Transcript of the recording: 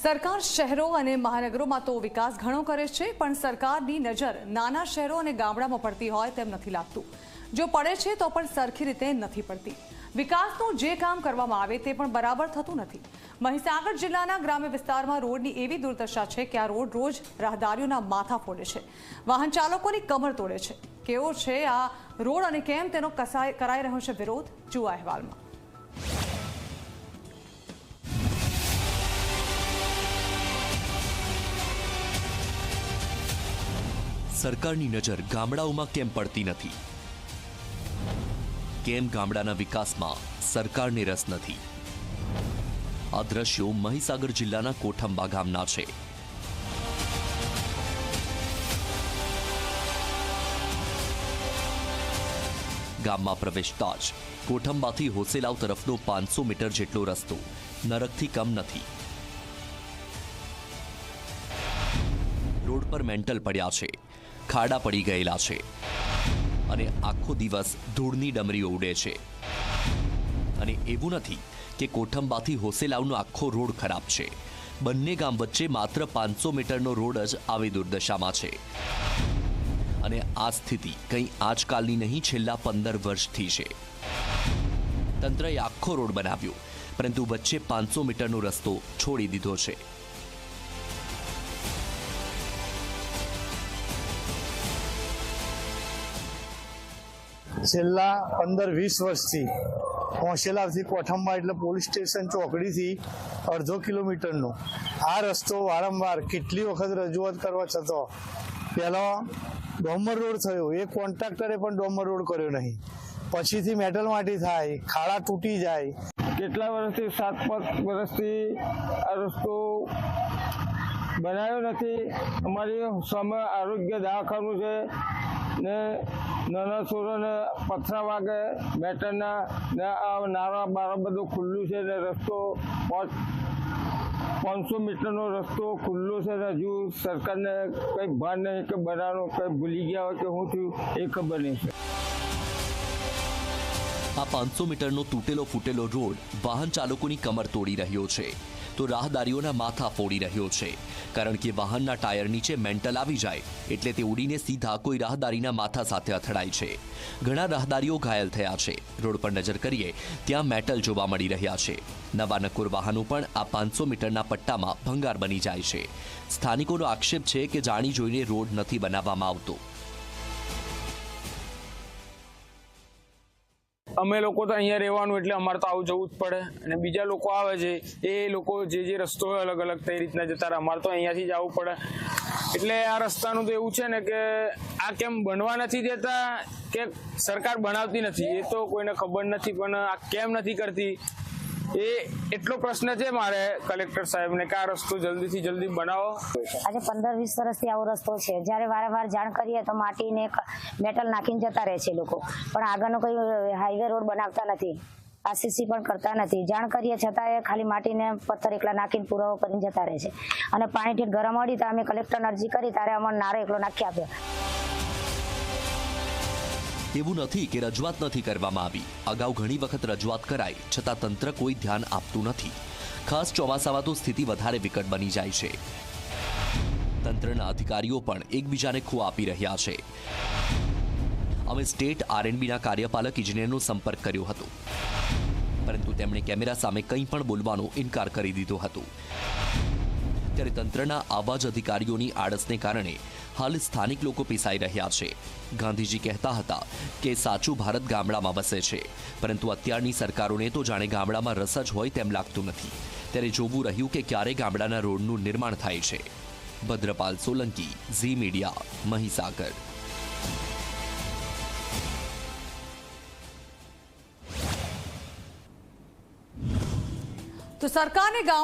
સરકાર શહેરો અને મહાનગરોમાં તો વિકાસ ઘણો કરે છે, પણ સરકારની નજર નાના શહેરો અને ગામડામાં પડતી હોય તેમ નથી લાગતું. જો પડે છે તો પણ સરખી રીતે નથી પડતી. વિકાસનું જે કામ કરવામાં આવે તે પણ બરાબર થતું નથી. મહીસાગર જિલ્લાના ગ્રામ્ય વિસ્તારમાં રોડની એવી દુર્દશા છે કે આ રોડ રોજ રાહદારીઓના માથા ફોડે છે. વાહન ચાલકોની કમર તોડે છે. કેવો છે આ રોડ અને કેમ તેનો કસાય કરાઈ રહ્યો છે વિરોધ? જુઓ અહેવાલમાં. સરકારની નજર ગામડાઓમાં કેમ પડતી નથી? કેમ ગામડાના વિકાસમાં સરકારને રસ નથી? આ દ્રશ્યો મહીસાગર જિલ્લાના કોઠંબા ગામના છે. ગામમાં પ્રવેશતા જ કોઠંબાથી હોસેલાવ તરફનો પાંચસો મીટર જેટલો રસ્તો નરકથી કમ નથી. રોડ પર મેન્ટલ પડ્યા છે. ખાડા પડી ગયેલા છે. અને આખો દિવસ ધૂળની ડમરીઓ ઉડે છે. અને એવું નથી કે કોઠંબાથી હોસેલાવનો આખો રોડ ખરાબ છે. બંને ગામ વચ્ચે માત્ર પાંચસો મીટરનો રોડ જ આવી દુર્દશામાં છે. અને આ સ્થિતિ કંઈ આજકાલની નહીં, છેલ્લા પંદર વર્ષથી છે. તંત્રએ આખો રોડ બનાવ્યો, પરંતુ વચ્ચે પાંચસો મીટરનો રસ્તો છોડી દીધો છે. છેલ્લા પંદર વીસ વર્ષથી હોંશેલાવથી કોઠંબા એટલે પોલીસ સ્ટેશન ચોકડીથી અડધો કિલોમીટરનો. આ રસ્તો વારંવાર કેટલી વખત રજૂઆત કરવા છતાં પહેલો ડોમર રોડ થયો. એ કોન્ટ્રાક્ટરે પણ ડોમર રોડ કર્યો નહીં. પછીથી મેટલ માટી થાય, ખાડા તૂટી જાય. કેટલા વર્ષથી, સાત પાંચ વર્ષથી આ રસ્તો બનાવ્યો નથી? અમારી સામે આરોગ્ય દવાખાનું છે. ને નાના છોરોને પથરા વાગે મેટરના ને આ નારા બારા બધું ખુલ્લું છે ને રસ્તો પાંચ પાંચસો મીટરનો રસ્તો ખુલ્લો છે ને હજુ સરકારને કંઈક ભાન નહીં કે બનાવવાનું કંઈ ભૂલી ગયા હોય કે શું થયું એ ખબર નહીં છે. આ પાંચસો મીટરનો તૂટેલો ફૂટેલો રોડ વાહન ચાલકોની કમર તોડી રહ્યો છે. તો રાહદારીઓના માથા ફોડી રહ્યો છે. કારણ કે વાહનના ટાયર નીચે મેન્ટલ આવી જાય, એટલે તે ઉડીને સીધા કોઈ રાહદારીના માથા સાથે અથડાય છે. ઘણા રાહદારીઓ ઘાયલ થયા છે. રોડ પર નજર કરીએ, ત્યાં મેટલ જોવા મળી રહ્યા છે. નવા નકોર વાહનો પણ આ પાંચસો મીટરના પટ્ટામાં ભંગાર બની જાય છે. સ્થાનિકોનો આક્ષેપ છે કે જાણી જોઈને રોડ નથી બનાવવામાં આવતો. અમે લોકો તો અહીંયા રહેવાનું એટલે અમારે તો આવું જવું જ પડે. અને બીજા લોકો આવે છે, એ લોકો જે જે રસ્તો હોય અલગ અલગ તે રીતના જતા અમારે તો અહીંયાથી જ આવવું પડે. એટલે આ રસ્તાનું તો એવું છે ને કે આ કેમ બનવા નથી દેતા કે સરકાર બનાવતી નથી, એ તો કોઈને ખબર નથી, પણ આ કેમ નથી કરતી? એ એટલો પ્રશ્ન છે મારે કલેક્ટર સાહેબને કે આ રસ્તો જલ્દીથી જલ્દી બનાવો. આજે પંદર વીસ વર્ષથી આવો રસ્તો છે. જ્યારે વારંવાર જાણ કરીએ તો માટીને મેટલ નાખીને જતા રહે છે લોકો. પણ આગળનો કોઈ હાઈવે રોડ બનાવતા નથી. આરસીસી પણ કરતા નથી. જાણ કરીએ છતાં ખાલી માટીને પથ્થર એકલા નાખીને પુરાવો કરીને જતા રહે છે. અને પાણી ઠેઠ ગરમ મળી તો અમે કલેક્ટરને અરજી કરી ત્યારે અમને નારો એકલો નાખી આપ્યો એવું નથી કે રજૂઆત નથી કરવામાં આવી. અગાઉ ઘણી વખત રજૂઆત કરાઈ, છતાં તંત્ર કોઈ ધ્યાન આપતું નથી. ખાસ ચોમાસામાં તો સ્થિતિ વધારે વિકટ બની જાય છે. તંત્રના અધિકારીઓ પણ એકબીજાને ખો આપી રહ્યા છે. અમે સ્ટેટ આરએનબીના કાર્યપાલક ઇજનેરનો સંપર્ક કર્યો હતો. પરંતુ તેમણે કેમેરા સામે કંઈ પણ બોલવાનો ઇનકાર કરી દીધો હતો. ત્યારે તંત્રના આવા જ અધિકારીઓની આળસને કારણે હાલ સ્થાનિક લોકો પીસાઈ રહ્યા છે. ગાંધીજી કહેતા હતા કે સાચું ભારત ગામડામાં વસે છે, પરંતુ અત્યારની સરકારોને તો જાણે ગામડામાં રસ જ હોય તેમ લાગતું નથી. ત્યારે જોવું રહ્યું કે ક્યારે ગામડાના રોડનું નિર્માણ થાય છે. Bhadrapal Solanki, Zee media, Mahisagar. તો સરકારને ગામ